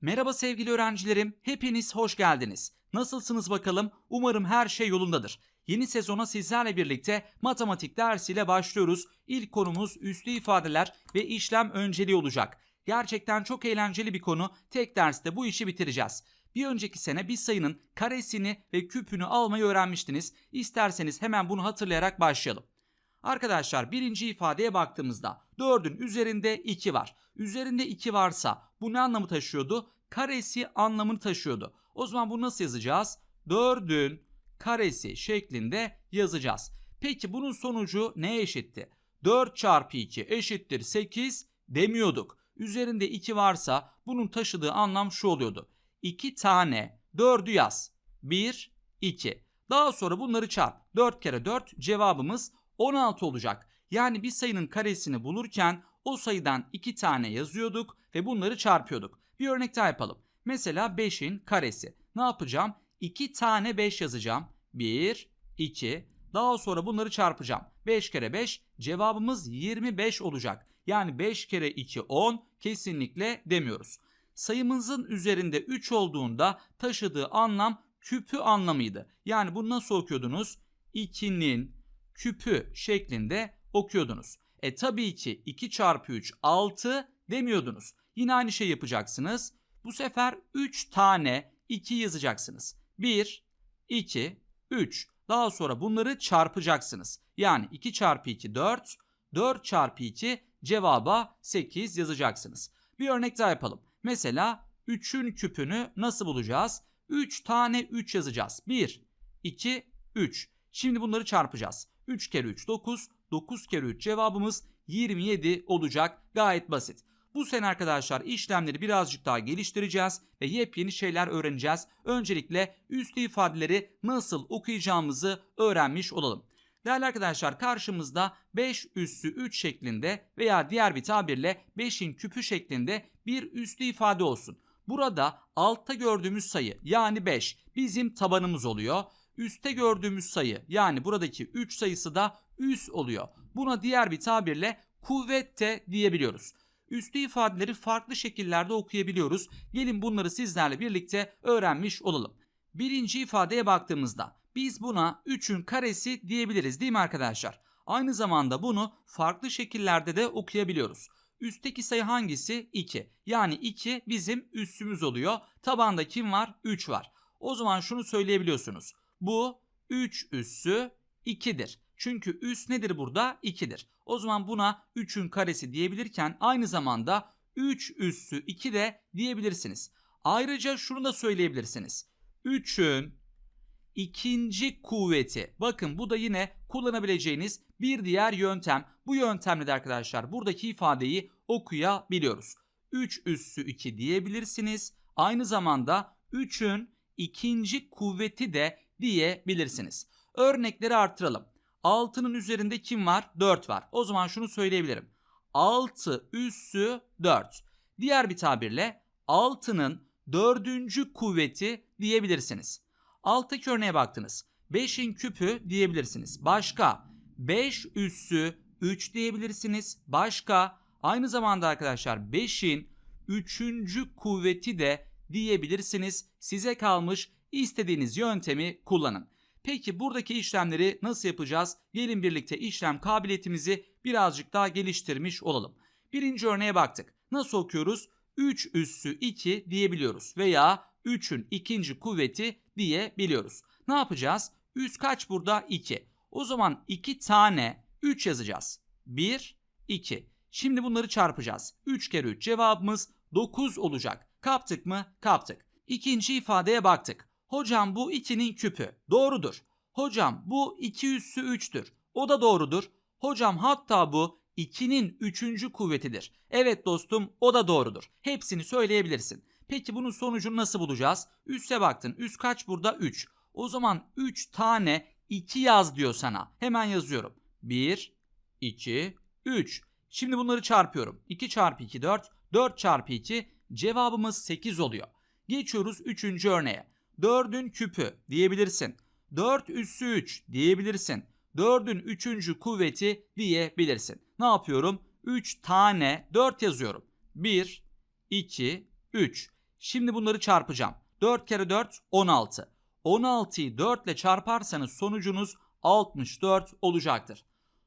Merhaba sevgili öğrencilerim, hepiniz hoş geldiniz. Nasılsınız bakalım? Umarım her şey yolundadır. Yeni sezona sizlerle birlikte matematik dersiyle başlıyoruz. İlk konumuz üslü ifadeler ve işlem önceliği olacak. Gerçekten çok eğlenceli bir konu. Tek derste bu işi bitireceğiz. Bir önceki sene bir sayının karesini ve küpünü almayı öğrenmiştiniz. İsterseniz hemen bunu hatırlayarak başlayalım. Arkadaşlar birinci ifadeye baktığımızda 4'ün üzerinde 2 var. Üzerinde 2 varsa bu ne anlamı taşıyordu? Karesi anlamını taşıyordu. O zaman bunu nasıl yazacağız? 4'ün karesi şeklinde yazacağız. Peki bunun sonucu neye eşitti? 4 çarpı 2 eşittir 8 demiyorduk. Üzerinde 2 varsa bunun taşıdığı anlam şu oluyordu. 2 tane 4'ü yaz. 1, 2. Daha sonra bunları çarp. 4 kere 4 cevabımız 16 olacak. Yani bir sayının karesini bulurken o sayıdan 2 tane yazıyorduk ve bunları çarpıyorduk. Bir örnek daha yapalım. Mesela 5'in karesi. Ne yapacağım? 2 tane 5 yazacağım. 1, 2. Daha sonra bunları çarpacağım. 5 kere 5 cevabımız 25 olacak. Yani 5 kere 2 10 kesinlikle demiyoruz. Sayımızın üzerinde 3 olduğunda taşıdığı anlam küpü anlamıydı. Yani bunu nasıl okuyordunuz? 2'nin küpü şeklinde okuyordunuz. E tabii ki 2 çarpı 3 6 demiyordunuz. Yine aynı şey yapacaksınız. Bu sefer 3 tane 2 yazacaksınız. 1, 2, 3. Daha sonra bunları çarpacaksınız. Yani 2 çarpı 2 4, 4 çarpı 2 cevaba 8 yazacaksınız. Bir örnek daha yapalım. Mesela 3'ün küpünü nasıl bulacağız? 3 tane 3 yazacağız. 1, 2, 3. Şimdi bunları çarpacağız. 3 kere 3 9, 9 kere 3 cevabımız 27 olacak. Gayet basit. Bu sene arkadaşlar işlemleri birazcık daha geliştireceğiz ve yepyeni şeyler öğreneceğiz. Öncelikle üslü ifadeleri nasıl okuyacağımızı öğrenmiş olalım. Değerli arkadaşlar karşımızda 5 üssü 3 şeklinde veya diğer bir tabirle 5'in küpü şeklinde bir üslü ifade olsun. Burada altta gördüğümüz sayı yani 5 bizim tabanımız oluyor. Üste gördüğümüz sayı yani buradaki 3 sayısı da üs oluyor. Buna diğer bir tabirle kuvvet de diyebiliyoruz. Üslü ifadeleri farklı şekillerde okuyabiliyoruz. Gelin bunları sizlerle birlikte öğrenmiş olalım. Birinci ifadeye baktığımızda biz buna 3'ün karesi diyebiliriz değil mi arkadaşlar? Aynı zamanda bunu farklı şekillerde de okuyabiliyoruz. Üstteki sayı hangisi? 2. Yani 2 bizim üssümüz oluyor. Tabanda kim var? 3 var. O zaman şunu söyleyebiliyorsunuz. Bu 3 üssü 2'dir. Çünkü üs nedir burada? 2'dir. O zaman buna 3'ün karesi diyebilirken aynı zamanda 3 üssü 2 de diyebilirsiniz. Ayrıca şunu da söyleyebilirsiniz. 3'ün ikinci kuvveti. Bakın bu da yine kullanabileceğiniz bir diğer yöntem. Bu yöntemle de arkadaşlar buradaki ifadeyi okuyabiliyoruz. 3 üssü 2 diyebilirsiniz. Aynı zamanda 3'ün ikinci kuvveti de diyebilirsiniz. Örnekleri artıralım. 6'nın üzerinde kim var? 4 var. O zaman şunu söyleyebilirim. 6 üssü 4. Diğer bir tabirle 6'nın dördüncü kuvveti diyebilirsiniz. Alttaki örneğe baktınız. 5'in küpü diyebilirsiniz. Başka 5 üssü 3 diyebilirsiniz. Başka aynı zamanda arkadaşlar 5'in 3. kuvveti de diyebilirsiniz. Size kalmış istediğiniz yöntemi kullanın. Peki buradaki işlemleri nasıl yapacağız? Gelin birlikte işlem kabiliyetimizi birazcık daha geliştirmiş olalım. Birinci örneğe baktık. Nasıl okuyoruz? 3 üssü 2 diyebiliyoruz veya 3'ün ikinci kuvveti diyebiliyoruz. Ne yapacağız? Üs kaç burada? 2. O zaman 2 tane 3 yazacağız. 1, 2. Şimdi bunları çarpacağız. 3 kere 3 cevabımız 9 olacak. Kaptık mı? Kaptık. İkinci ifadeye baktık. Hocam bu 2'nin küpü. Doğrudur. Hocam bu 2 üssü 3'tür. O da doğrudur. Hocam hatta bu 2'nin 3. kuvvetidir. Evet dostum o da doğrudur. Hepsini söyleyebilirsin. Peki bunun sonucunu nasıl bulacağız? Üste baktın. Üst kaç burada? 3. O zaman 3 tane 2 yaz diyor sana. Hemen yazıyorum. 1, 2, 3. Şimdi bunları çarpıyorum. 2 çarpı 2 4. 4 çarpı 2 cevabımız 8 oluyor. Geçiyoruz 3. örneğe. 4'ün küpü diyebilirsin. 4 üssü 3 diyebilirsin. 4'ün 3. kuvveti diyebilirsin. Ne yapıyorum? 3 tane 4 yazıyorum. 1, 2, 3. Şimdi bunları çarpacağım. 4 kere 4 16. 16'yı 4 ile çarparsanız sonucunuz 64 olacaktır.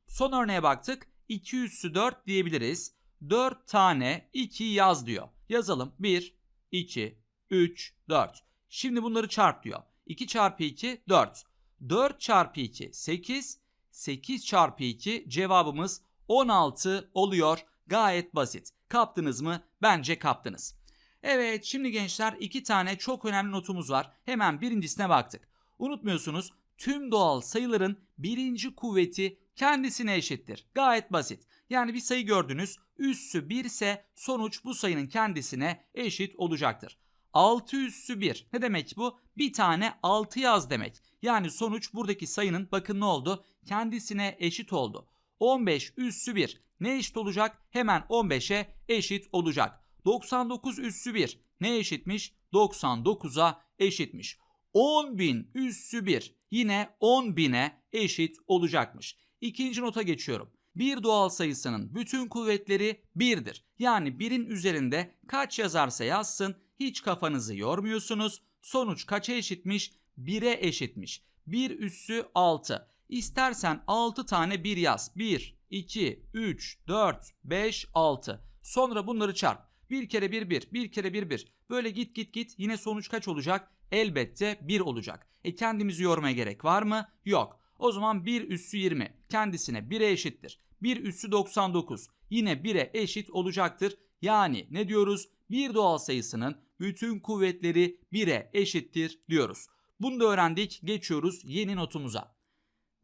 Son örneğe baktık. 2 üssü 4 diyebiliriz. 4 tane 2 yaz diyor. Yazalım. 1, 2, 3, 4. Şimdi bunları çarp diyor. 2 çarpı 2 4. 4 çarpı 2 8. 8 çarpı 2 cevabımız 16 oluyor. Gayet basit. Kaptınız mı? Bence kaptınız. Evet şimdi gençler iki tane çok önemli notumuz var. Hemen birincisine baktık. Unutmuyorsunuz tüm doğal sayıların birinci kuvveti kendisine eşittir. Gayet basit. Yani bir sayı gördünüz üssü 1 ise sonuç bu sayının kendisine eşit olacaktır. 6 üssü 1 ne demek bu? Bir tane 6 yaz demek. Yani sonuç buradaki sayının bakın ne oldu? Kendisine eşit oldu. 15 üssü 1 ne eşit olacak? Hemen 15'e eşit olacak. 99 üssü 1 ne eşitmiş? 99'a eşitmiş. 10.000 üssü 1 yine 10.000'e eşit olacakmış. İkinci nota geçiyorum. Bir doğal sayısının bütün kuvvetleri 1'dir. Yani 1'in üzerinde kaç yazarsa yazsın hiç kafanızı yormuyorsunuz. Sonuç kaça eşitmiş? 1'e eşitmiş. 1 üssü 6. İstersen 6 tane 1 yaz. 1, 2, 3, 4, 5, 6. Sonra bunları çarp. Bir kere bir bir, bir kere bir bir. Böyle git git git yine sonuç kaç olacak? Elbette 1 olacak. E kendimizi yormaya gerek var mı? Yok. O zaman 1 üssü 20 kendisine 1'e eşittir. 1 üssü 99 yine 1'e eşit olacaktır. Yani ne diyoruz? Bir doğal sayısının bütün kuvvetleri 1'e eşittir diyoruz. Bunu da öğrendik. Geçiyoruz yeni notumuza.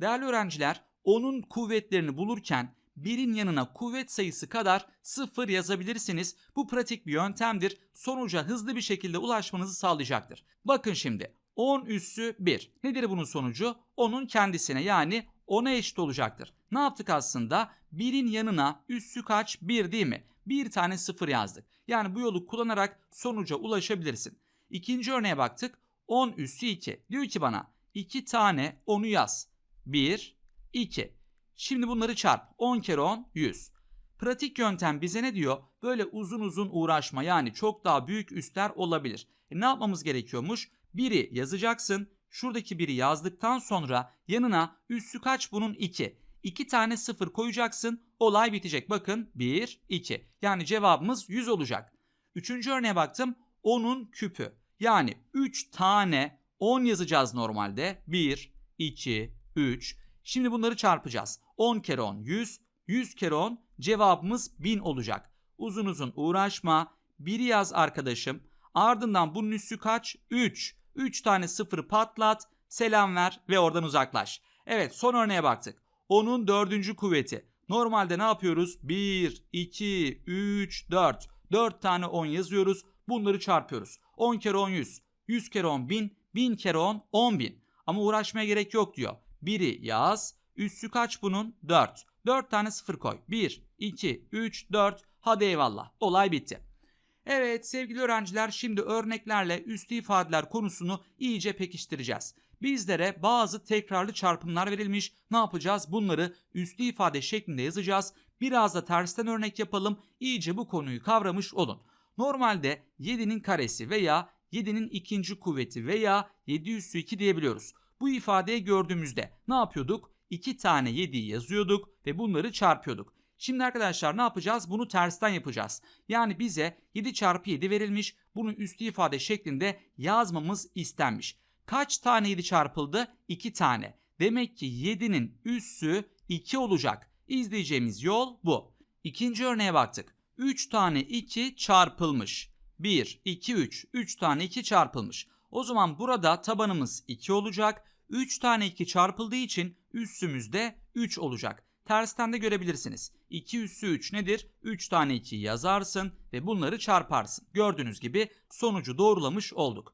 Değerli öğrenciler, onun kuvvetlerini bulurken birin yanına kuvvet sayısı kadar sıfır yazabilirsiniz. Bu pratik bir yöntemdir. Sonuca hızlı bir şekilde ulaşmanızı sağlayacaktır. Bakın şimdi 10 üssü 1. Nedir bunun sonucu? Onun kendisine yani 10'a eşit olacaktır. Ne yaptık aslında? Birin yanına üssü kaç? 1 değil mi? Bir tane sıfır yazdık. Yani bu yolu kullanarak sonuca ulaşabilirsin. İkinci örneğe baktık. 10 üssü 2. Diyor ki bana 2 tane 10'u yaz. 1, 2. Şimdi bunları çarp. 10 kere 10, 100. Pratik yöntem bize ne diyor? Böyle uzun uzun uğraşma yani çok daha büyük üstler olabilir. E ne yapmamız gerekiyormuş? Biri yazacaksın. Şuradaki biri yazdıktan sonra yanına üssü kaç bunun 2. 2 tane sıfır koyacaksın. Olay bitecek. Bakın 1, 2. Yani cevabımız 100 olacak. Üçüncü örneğe baktım. 10'un küpü. Yani 3 tane 10 yazacağız normalde. 1, 2, 3. Şimdi bunları çarpacağız. 10 kere 10 100. 100 kere 10 cevabımız 1000 olacak. Uzun uzun uğraşma. Biri yaz arkadaşım. Ardından bunun üssü kaç? 3. 3 tane sıfır patlat. Selam ver ve oradan uzaklaş. Evet son örneğe baktık. Onun dördüncü kuvveti. Normalde ne yapıyoruz? 1, 2, 3, 4. 4 tane 10 yazıyoruz. Bunları çarpıyoruz. 10 kere 10 100. 100 kere 10 1000. 1000 kere 10 10 bin. Ama uğraşmaya gerek yok diyor. Biri yaz. Üssü kaç bunun? 4. 4 tane sıfır koy. 1, 2, 3, 4. Hadi eyvallah. Olay bitti. Evet sevgili öğrenciler şimdi örneklerle üstü ifadeler konusunu iyice pekiştireceğiz. Bizlere bazı tekrarlı çarpımlar verilmiş. Ne yapacağız? Bunları üslü ifade şeklinde yazacağız. Biraz da tersten örnek yapalım. İyice bu konuyu kavramış olun. Normalde 7'nin karesi veya 7'nin ikinci kuvveti veya 7 üssü 2 diyebiliyoruz. Bu ifadeyi gördüğümüzde ne yapıyorduk? 2 tane 7'yi yazıyorduk ve bunları çarpıyorduk. Şimdi arkadaşlar ne yapacağız? Bunu tersten yapacağız. Yani bize 7 çarpı 7 verilmiş. Bunu üslü ifade şeklinde yazmamız istenmiş. Kaç tane 7 çarpıldı? 2 tane. Demek ki 7'nin üssü 2 olacak. İzleyeceğimiz yol bu. İkinci örneğe baktık. 3 tane 2 çarpılmış. 1, 2, 3. 3 tane 2 çarpılmış. O zaman burada tabanımız 2 olacak. 3 tane 2 çarpıldığı için üssümüz de 3 olacak. Tersten de görebilirsiniz. 2 üssü 3 nedir? 3 tane 2 yazarsın ve bunları çarparsın. Gördüğünüz gibi sonucu doğrulamış olduk.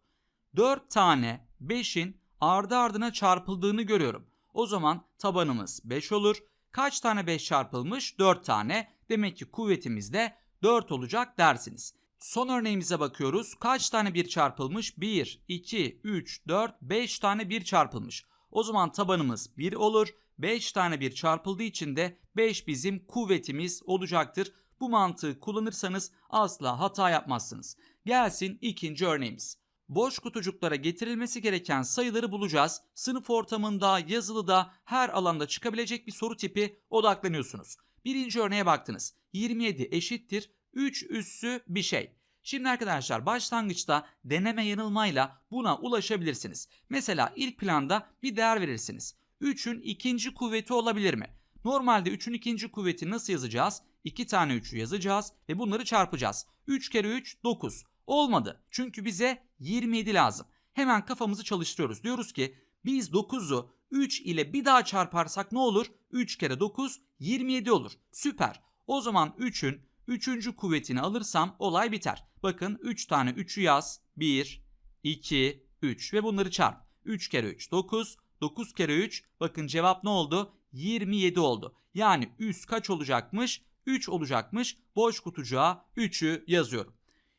4 tane 5'in ardı ardına çarpıldığını görüyorum. O zaman tabanımız 5 olur. Kaç tane 5 çarpılmış? 4 tane. Demek ki kuvvetimiz de 4 olacak dersiniz. Son örneğimize bakıyoruz. Kaç tane 1 çarpılmış? 1, 2, 3, 4, 5 tane 1 çarpılmış. O zaman tabanımız 1 olur. 5 tane 1 çarpıldığı için de 5 bizim kuvvetimiz olacaktır. Bu mantığı kullanırsanız asla hata yapmazsınız. Gelsin ikinci örneğimiz. Boş kutucuklara getirilmesi gereken sayıları bulacağız. Sınıf ortamında, yazılıda, her alanda çıkabilecek bir soru tipi odaklanıyorsunuz. Birinci örneğe baktınız. 27 eşittir 3 üssü bir şey. Şimdi arkadaşlar başlangıçta deneme yanılmayla buna ulaşabilirsiniz. Mesela ilk planda bir değer verirsiniz. 3'ün ikinci kuvveti olabilir mi? Normalde 3'ün ikinci kuvveti nasıl yazacağız? 2 tane 3'ü yazacağız ve bunları çarpacağız. 3 kere 3 9. Olmadı. Çünkü bize 27 lazım. Hemen kafamızı çalıştırıyoruz. Diyoruz ki biz 9'u 3 ile bir daha çarparsak ne olur? 3 kere 9 27 olur. Süper. O zaman 3'ün 3. kuvvetini alırsam olay biter. Bakın 3 tane 3'ü yaz. 1, 2, 3 ve bunları çarp. 3 kere 3 9, 9 kere 3 bakın cevap ne oldu? 27 oldu. Yani üst kaç olacakmış? 3 olacakmış. Boş kutucuğa 3'ü yazıyorum.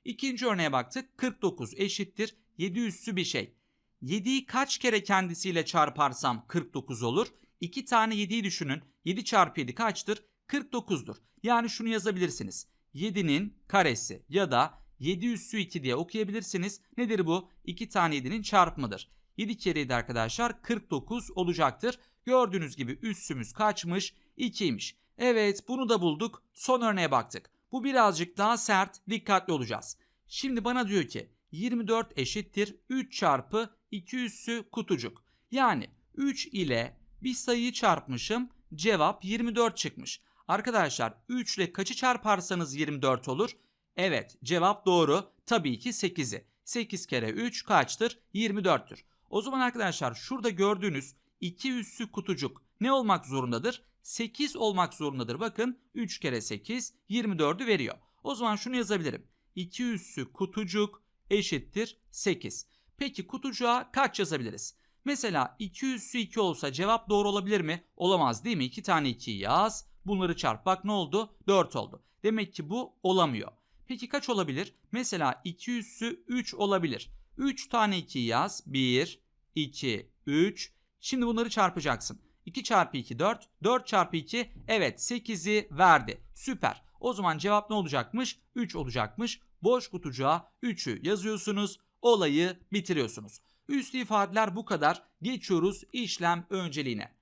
İkinci örneğe baktık. 49 eşittir 7 üssü bir şey. 7'yi kaç kere kendisiyle çarparsam 49 olur? 2 tane 7'yi düşünün. 7 çarpı 7 kaçtır? 49'dur. Yani şunu yazabilirsiniz. 7'nin karesi ya da 7 üssü 2 diye okuyabilirsiniz. Nedir bu? 2 tane 7'nin çarpımıdır. 7 kere 7 arkadaşlar 49 olacaktır. Gördüğünüz gibi üssümüz kaçmış? 2'ymiş. Evet bunu da bulduk. Son örneğe baktık. Bu birazcık daha sert, dikkatli olacağız. Şimdi bana diyor ki 24 eşittir 3 çarpı 2 üssü kutucuk. Yani 3 ile bir sayıyı çarpmışım cevap 24 çıkmış. Arkadaşlar 3 ile kaçı çarparsanız 24 olur? Evet cevap doğru. Tabii ki 8'i. 8 kere 3 kaçtır? 24'tür. O zaman arkadaşlar şurada gördüğünüz 2 üssü kutucuk ne olmak zorundadır? 8 olmak zorundadır. Bakın 3 kere 8 24'ü veriyor. O zaman şunu yazabilirim. 2 üssü kutucuk eşittir 8. Peki kutucuğa kaç yazabiliriz? Mesela 2 üssü 2 olsa cevap doğru olabilir mi? Olamaz değil mi? 2 tane 2'yi yaz. Bunları çarp. Bak ne oldu? 4 oldu. Demek ki bu olamıyor. Peki kaç olabilir? Mesela 2 üssü 3 olabilir. 3 tane 2'yi yaz. 1, 2, 3. Şimdi bunları çarpacaksın. 2 çarpı 2 4. 4 çarpı 2 evet 8'i verdi. Süper. O zaman cevap ne olacakmış? 3 olacakmış. Boş kutucuğa 3'ü yazıyorsunuz. Olayı bitiriyorsunuz. Üstü ifadeler bu kadar. Geçiyoruz işlem önceliğine.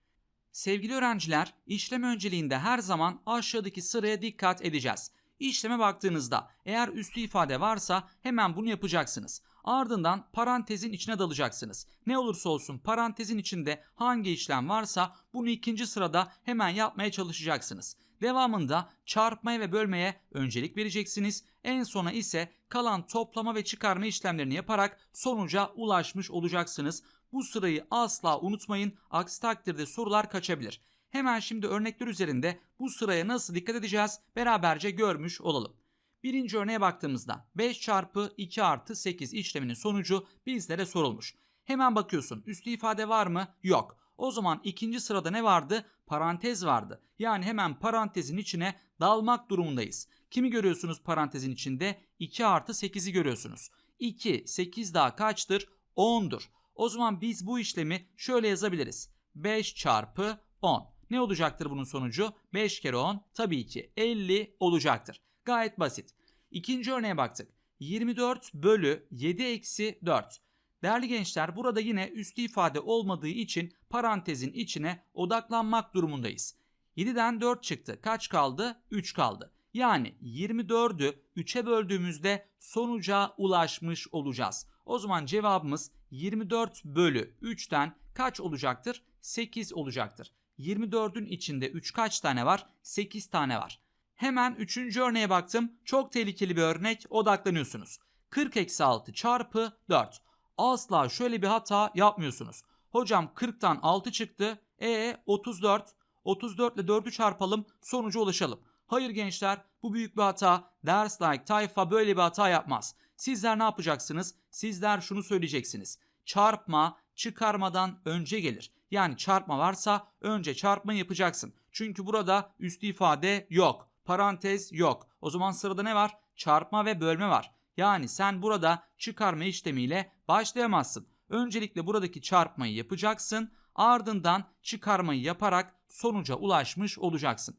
Sevgili öğrenciler, işlem önceliğinde her zaman aşağıdaki sıraya dikkat edeceğiz. İşleme baktığınızda eğer üstü ifade varsa hemen bunu yapacaksınız. Ardından parantezin içine dalacaksınız. Ne olursa olsun parantezin içinde hangi işlem varsa bunu ikinci sırada hemen yapmaya çalışacaksınız. Devamında çarpmaya ve bölmeye öncelik vereceksiniz. En sona ise kalan toplama ve çıkarma işlemlerini yaparak sonuca ulaşmış olacaksınız. Bu sırayı asla unutmayın. Aksi takdirde sorular kaçabilir. Hemen şimdi örnekler üzerinde bu sıraya nasıl dikkat edeceğiz beraberce görmüş olalım. Birinci örneğe baktığımızda 5 çarpı 2 artı 8 işleminin sonucu bizlere sorulmuş. Hemen bakıyorsun üstü ifade var mı? Yok. O zaman ikinci sırada ne vardı? Parantez vardı. Yani hemen parantezin içine dalmak durumundayız. Kimi görüyorsunuz parantezin içinde? 2 artı 8'i görüyorsunuz. 2, 8 daha kaçtır? 10'dur. O zaman biz bu işlemi şöyle yazabiliriz. 5 çarpı 10. Ne olacaktır bunun sonucu? 5 kere 10 tabii ki 50 olacaktır. Gayet basit. İkinci örneğe baktık. 24 bölü 7 eksi 4. Değerli gençler burada yine üstü ifade olmadığı için parantezin içine odaklanmak durumundayız. 7'den 4 çıktı. Kaç kaldı? 3 kaldı. Yani 24'ü 3'e böldüğümüzde sonuca ulaşmış olacağız. O zaman cevabımız 24 bölü 3'ten kaç olacaktır? 8 olacaktır. 24'ün içinde 3 kaç tane var? 8 tane var. Hemen 3. örneğe baktım. Çok tehlikeli bir örnek odaklanıyorsunuz. 40 eksi 6 çarpı 4. Asla şöyle bir hata yapmıyorsunuz. Hocam 40'tan 6 çıktı. E 34. 34 ile 4'ü çarpalım sonuca ulaşalım. Hayır gençler bu büyük bir hata. Ders like tayfa böyle bir hata yapmaz. Sizler ne yapacaksınız? Sizler şunu söyleyeceksiniz. Çarpma çıkarmadan önce gelir. Yani çarpma varsa önce çarpma yapacaksın. Çünkü burada üstü ifade yok. Parantez yok. O zaman sırada ne var? Çarpma ve bölme var. Yani sen burada çıkarma işlemiyle başlayamazsın. Öncelikle buradaki çarpmayı yapacaksın. Ardından çıkarmayı yaparak sonuca ulaşmış olacaksın.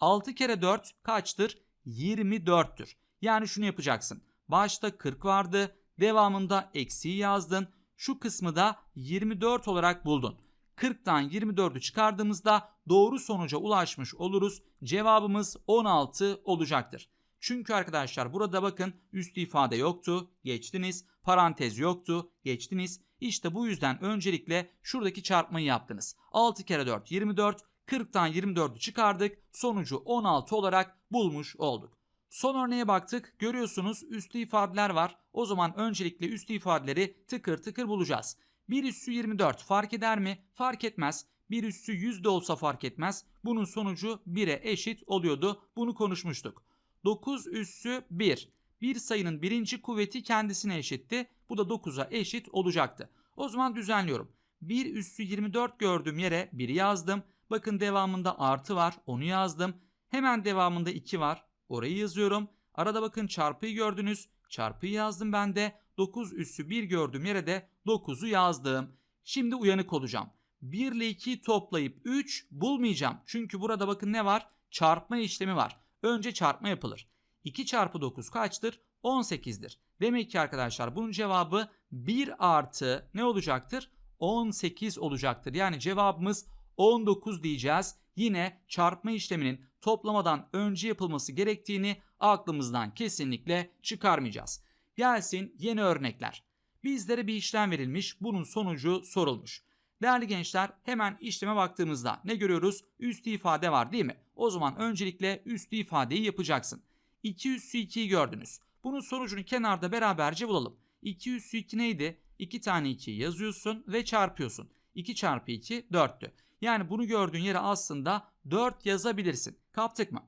6 kere 4 kaçtır? 24'tür. Yani şunu yapacaksın. Başta 40 vardı. Devamında eksiği yazdın. Şu kısmı da 24 olarak buldun. 40'tan 24'ü çıkardığımızda doğru sonuca ulaşmış oluruz. Cevabımız 16 olacaktır. Çünkü arkadaşlar burada bakın üst ifade yoktu, geçtiniz. Parantez yoktu, geçtiniz. İşte bu yüzden öncelikle şuradaki çarpmayı yaptınız. 6 kere 4 24, 40'tan 24'ü çıkardık. Sonucu 16 olarak bulmuş olduk. Son örneğe baktık. Görüyorsunuz üslü ifadeler var. O zaman öncelikle üslü ifadeleri tıkır tıkır bulacağız. 1 üssü 24 fark eder mi? Fark etmez. 1 üssü 100 de olsa fark etmez. Bunun sonucu 1'e eşit oluyordu. Bunu konuşmuştuk. 9 üssü 1. Bir sayının birinci kuvveti kendisine eşitti. Bu da 9'a eşit olacaktı. O zaman düzenliyorum. 1 üssü 24 gördüğüm yere 1 yazdım. Bakın devamında artı var. Onu yazdım. Hemen devamında 2 var. Orayı yazıyorum. Arada bakın çarpıyı gördünüz. Çarpıyı yazdım ben de. 9 üssü 1 gördüğüm yere de 9'u yazdım. Şimdi uyanık olacağım. 1 ile 2'yi toplayıp 3 bulmayacağım. Çünkü burada bakın ne var? Çarpma işlemi var. Önce çarpma yapılır. 2 çarpı 9 kaçtır? 18'dir. Demek ki arkadaşlar bunun cevabı 1 artı ne olacaktır? 18 olacaktır. Yani cevabımız 19 diyeceğiz. Yine çarpma işleminin toplamadan önce yapılması gerektiğini aklımızdan kesinlikle çıkarmayacağız. Gelsin yeni örnekler. Bizlere bir işlem verilmiş, bunun sonucu sorulmuş. Değerli gençler hemen işleme baktığımızda ne görüyoruz? Üstü ifade var değil mi? O zaman öncelikle üstü ifadeyi yapacaksın. 2 üssü 2'yi gördünüz. Bunun sonucunu kenarda beraberce bulalım. 2 üssü 2 neydi? 2 tane 2'yi yazıyorsun ve çarpıyorsun. 2 çarpı 2 4'tü. Yani bunu gördüğün yere aslında 4 yazabilirsin. Kaptık mı?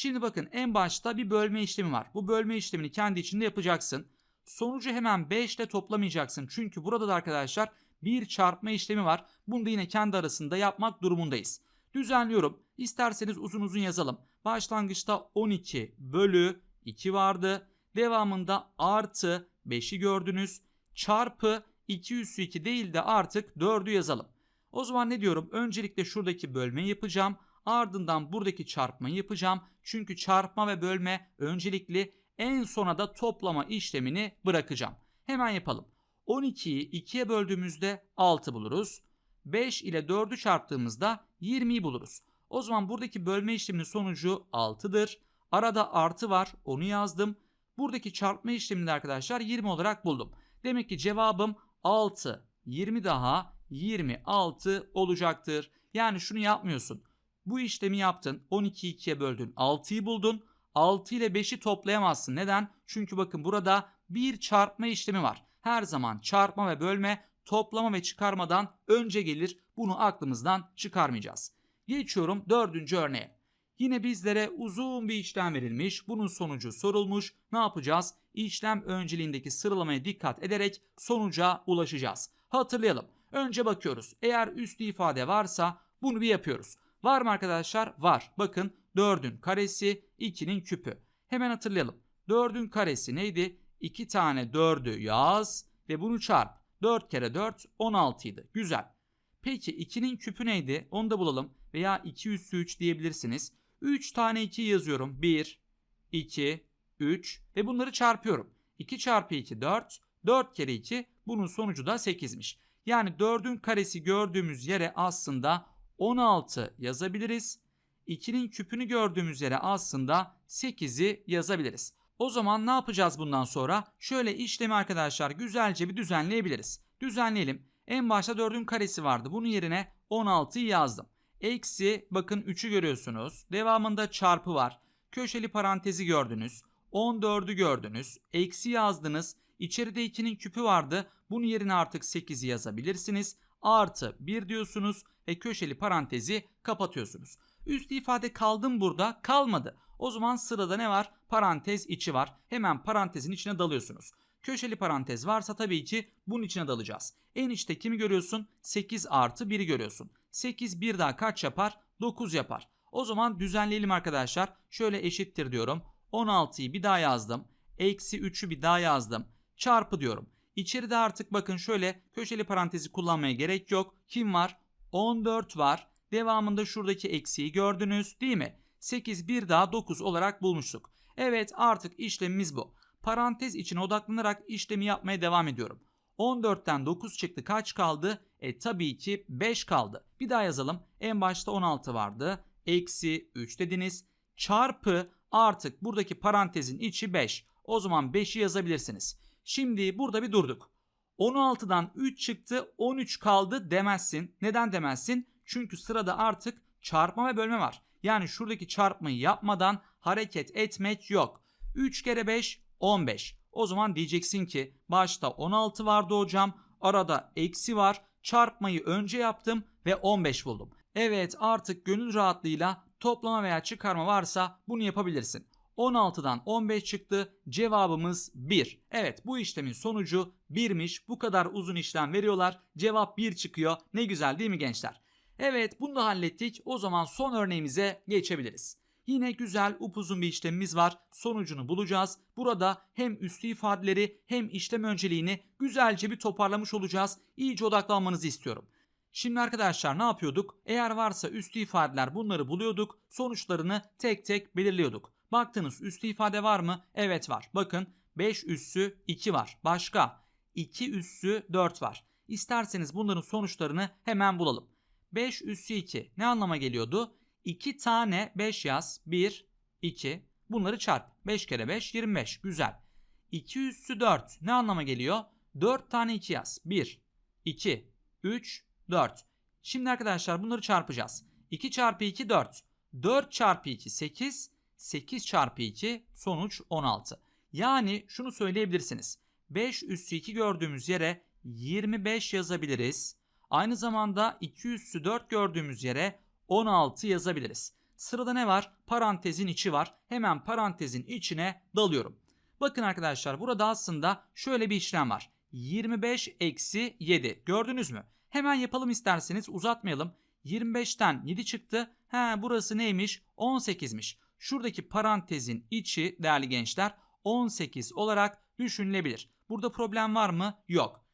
Şimdi bakın en başta bir bölme işlemi var. Bu bölme işlemini kendi içinde yapacaksın. Sonucu hemen 5 ile toplamayacaksın. Çünkü burada da arkadaşlar bir çarpma işlemi var. Bunu da yine kendi arasında yapmak durumundayız. Düzenliyorum. İsterseniz uzun uzun yazalım. Başlangıçta 12 bölü 2 vardı. Devamında artı 5'i gördünüz. Çarpı 2 üssü 2 değil de artık 4'ü yazalım. O zaman ne diyorum? Öncelikle şuradaki bölmeyi yapacağım. Ardından buradaki çarpmayı yapacağım. Çünkü çarpma ve bölme öncelikli en sona da toplama işlemini bırakacağım. Hemen yapalım. 12'yi 2'ye böldüğümüzde 6 buluruz. 5 ile 4'ü çarptığımızda 20'yi buluruz. O zaman buradaki bölme işleminin sonucu 6'dır. Arada artı var onu yazdım. Buradaki çarpma işlemini arkadaşlar 20 olarak buldum. Demek ki cevabım 6, 20 daha 26 olacaktır. Yani şunu yapmıyorsun. Bu işlemi yaptın. 12'yi 2'ye böldün. 6'yı buldun. 6 ile 5'i toplayamazsın. Neden? Çünkü bakın burada bir çarpma işlemi var. Her zaman çarpma ve bölme toplama ve çıkarmadan önce gelir. Bunu aklımızdan çıkarmayacağız. Geçiyorum dördüncü örneğe. Yine bizlere uzun bir işlem verilmiş. Bunun sonucu sorulmuş. Ne yapacağız? İşlem önceliğindeki sıralamaya dikkat ederek sonuca ulaşacağız. Hatırlayalım. Önce bakıyoruz. Eğer üstü ifade varsa bunu bir yapıyoruz. Var mı arkadaşlar? Var. Bakın 4'ün karesi 2'nin küpü. Hemen hatırlayalım. 4'ün karesi neydi? 2 tane 4'ü yaz ve bunu çarp. 4 kere 4 16 idi. Güzel. Peki 2'nin küpü neydi? Onu da bulalım. Veya 2 üssü 3 diyebilirsiniz. 3 tane 2 yazıyorum. 1, 2, 3 ve bunları çarpıyorum. 2 çarpı 2 4, 4 kere 2 bunun sonucu da 8'miş. Yani 4'ün karesi gördüğümüz yere aslında 16 yazabiliriz. 2'nin küpünü gördüğümüz yere aslında 8'i yazabiliriz. O zaman ne yapacağız bundan sonra? Şöyle işlemi arkadaşlar güzelce bir düzenleyebiliriz. Düzenleyelim. En başta 4'ün karesi vardı. Bunun yerine 16'yı yazdım. Eksi bakın 3'ü görüyorsunuz. Devamında çarpı var. Köşeli parantezi gördünüz. 14'ü gördünüz. Eksi yazdınız. İçeride 2'nin küpü vardı. Bunun yerine artık 8'i yazabilirsiniz. Artı 1 diyorsunuz ve köşeli parantezi kapatıyorsunuz. Üst ifade kaldı mı burada? Kalmadı. O zaman sırada ne var? Parantez içi var. Hemen parantezin içine dalıyorsunuz. Köşeli parantez varsa tabii ki bunun içine dalacağız. En içte kimi görüyorsun? 8 artı 1'i görüyorsun. 8 bir daha kaç yapar? 9 yapar. O zaman düzenleyelim arkadaşlar. Şöyle eşittir diyorum. 16'yı bir daha yazdım. Eksi 3'ü bir daha yazdım. Çarpı diyorum. İçeride artık bakın şöyle köşeli parantezi kullanmaya gerek yok. Kim var? 14 var. Devamında şuradaki eksiği gördünüz değil mi? 8 bir daha 9 olarak bulmuştuk. Evet artık işlemimiz bu. Parantez içine odaklanarak işlemi yapmaya devam ediyorum. 14'ten 9 çıktı kaç kaldı? E tabii ki 5 kaldı. Bir daha yazalım. En başta 16 vardı. Eksi 3 dediniz. Çarpı artık buradaki parantezin içi 5. O zaman 5'i yazabilirsiniz. Şimdi burada bir durduk. 16'dan 3 çıktı 13 kaldı demezsin. Neden demezsin? Çünkü sırada artık çarpma ve bölme var. Yani şuradaki çarpmayı yapmadan hareket etmek yok. 3 kere 5 15. O zaman diyeceksin ki başta 16 vardı hocam. Arada eksi var. Çarpmayı önce yaptım ve 15 buldum. Evet artık gönül rahatlığıyla toplama veya çıkarma varsa bunu yapabilirsin. 16'dan 15 çıktı. Cevabımız 1. Evet bu işlemin sonucu 1'miş. Bu kadar uzun işlem veriyorlar. Cevap 1 çıkıyor. Ne güzel değil mi gençler? Evet bunu da hallettik. O zaman son örneğimize geçebiliriz. Yine güzel upuzun bir işlemimiz var. Sonucunu bulacağız. Burada hem üstü ifadeleri hem işlem önceliğini güzelce bir toparlamış olacağız. İyice odaklanmanızı istiyorum. Şimdi arkadaşlar ne yapıyorduk? Eğer varsa üstü ifadeler bunları buluyorduk. Sonuçlarını tek tek belirliyorduk. Baktınız üstü ifade var mı? Evet var. Bakın 5 üssü 2 var. Başka 2 üssü 4 var. İsterseniz bunların sonuçlarını hemen bulalım. 5 üssü 2 ne anlama geliyordu? 2 tane 5 yaz. 1, 2. Bunları çarp. 5 kere 5 25. Güzel. 2 üssü 4 ne anlama geliyor? 4 tane 2 yaz. 1, 2, 3, 4. Şimdi arkadaşlar bunları çarpacağız. 2 çarpı 2 4. 4 çarpı 2 8. 8 çarpı 2 sonuç 16. Yani şunu söyleyebilirsiniz. 5 üssü 2 gördüğümüz yere 25 yazabiliriz. Aynı zamanda 2 üssü 4 gördüğümüz yere 16 yazabiliriz. Sırada ne var? Parantezin içi var. Hemen parantezin içine dalıyorum. Bakın arkadaşlar burada aslında şöyle bir işlem var. 25 eksi 7 gördünüz mü? Hemen yapalım isterseniz uzatmayalım. 25'ten 7 çıktı. He burası neymiş? 18'miş. Şuradaki parantezin içi değerli gençler 18 olarak düşünülebilir. Burada problem var mı? Yok.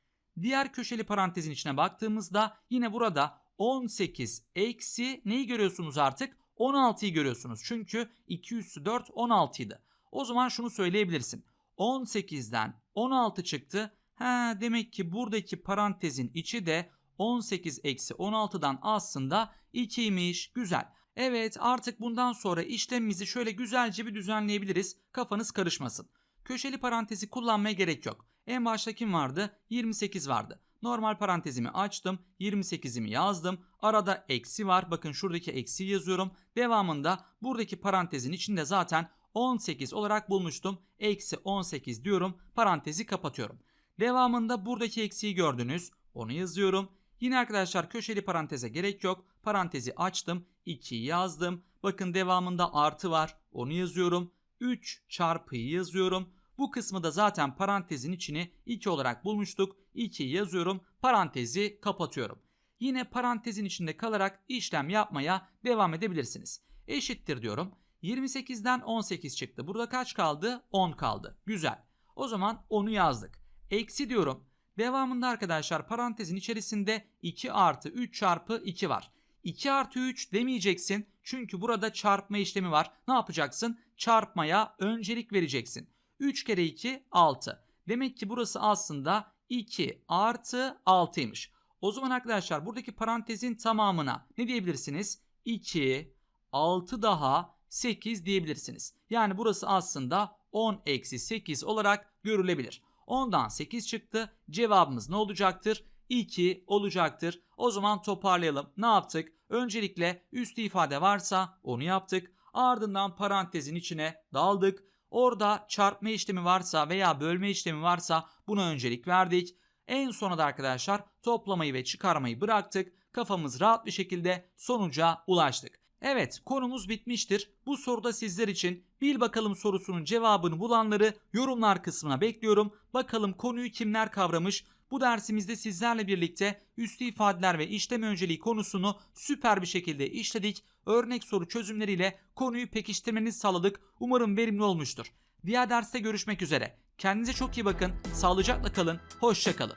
Diğer köşeli parantezin içine baktığımızda yine burada 18 eksi neyi görüyorsunuz artık? 16'yı görüyorsunuz. Çünkü 2 üssü 4 16 idi. O zaman şunu söyleyebilirsin. 18'den 16 çıktı. Ha demek ki buradaki parantezin içi de 18 eksi 16'dan aslında 2'ymiş. Güzel. Evet artık bundan sonra işlemimizi şöyle güzelce bir düzenleyebiliriz. Kafanız karışmasın. Köşeli parantezi kullanmaya gerek yok. En başta kim vardı? 28 vardı. Normal parantezimi açtım. 28'imi yazdım. Arada eksi var. Bakın şuradaki eksi yazıyorum. Devamında buradaki parantezin içinde zaten 18 olarak bulmuştum. Eksi 18 diyorum. Parantezi kapatıyorum. Devamında buradaki eksiği gördünüz. Onu yazıyorum. Yine arkadaşlar köşeli paranteze gerek yok. Parantezi açtım. 2'yi yazdım. Bakın devamında artı var. Onu yazıyorum. 3 çarpıyı yazıyorum. Bu kısmı da zaten parantezin içini 2 olarak bulmuştuk. 2'yi yazıyorum. Parantezi kapatıyorum. Yine parantezin içinde kalarak işlem yapmaya devam edebilirsiniz. Eşittir diyorum. 28'den 18 çıktı. Burada kaç kaldı? 10 kaldı. Güzel. O zaman 10'u yazdık. Eksi diyorum. Devamında arkadaşlar parantezin içerisinde 2 artı 3 çarpı 2 var. 2 artı 3 demeyeceksin. Çünkü burada çarpma işlemi var. Ne yapacaksın? Çarpmaya öncelik vereceksin. 3 kere 2 6. Demek ki burası aslında 2 artı 6'ymış. O zaman arkadaşlar buradaki parantezin tamamına ne diyebilirsiniz? 2, 6 daha 8 diyebilirsiniz. Yani burası aslında 10 eksi 8 olarak görülebilir. 10'dan 8 çıktı. Cevabımız ne olacaktır? 2 olacaktır. O zaman toparlayalım. Ne yaptık? Öncelikle üstü ifade varsa onu yaptık. Ardından parantezin içine daldık. Orada çarpma işlemi varsa veya bölme işlemi varsa buna öncelik verdik. En sona da arkadaşlar toplamayı ve çıkarmayı bıraktık. Kafamız rahat bir şekilde sonuca ulaştık. Evet konumuz bitmiştir. Bu soruda sizler için bil bakalım sorusunun cevabını bulanları yorumlar kısmına bekliyorum. Bakalım konuyu kimler kavramış? Bu dersimizde sizlerle birlikte üstü ifadeler ve işlem önceliği konusunu süper bir şekilde işledik. Örnek soru çözümleriyle konuyu pekiştirmenizi sağladık. Umarım verimli olmuştur. Diğer derste görüşmek üzere. Kendinize çok iyi bakın. Sağlıcakla kalın. Hoşça kalın.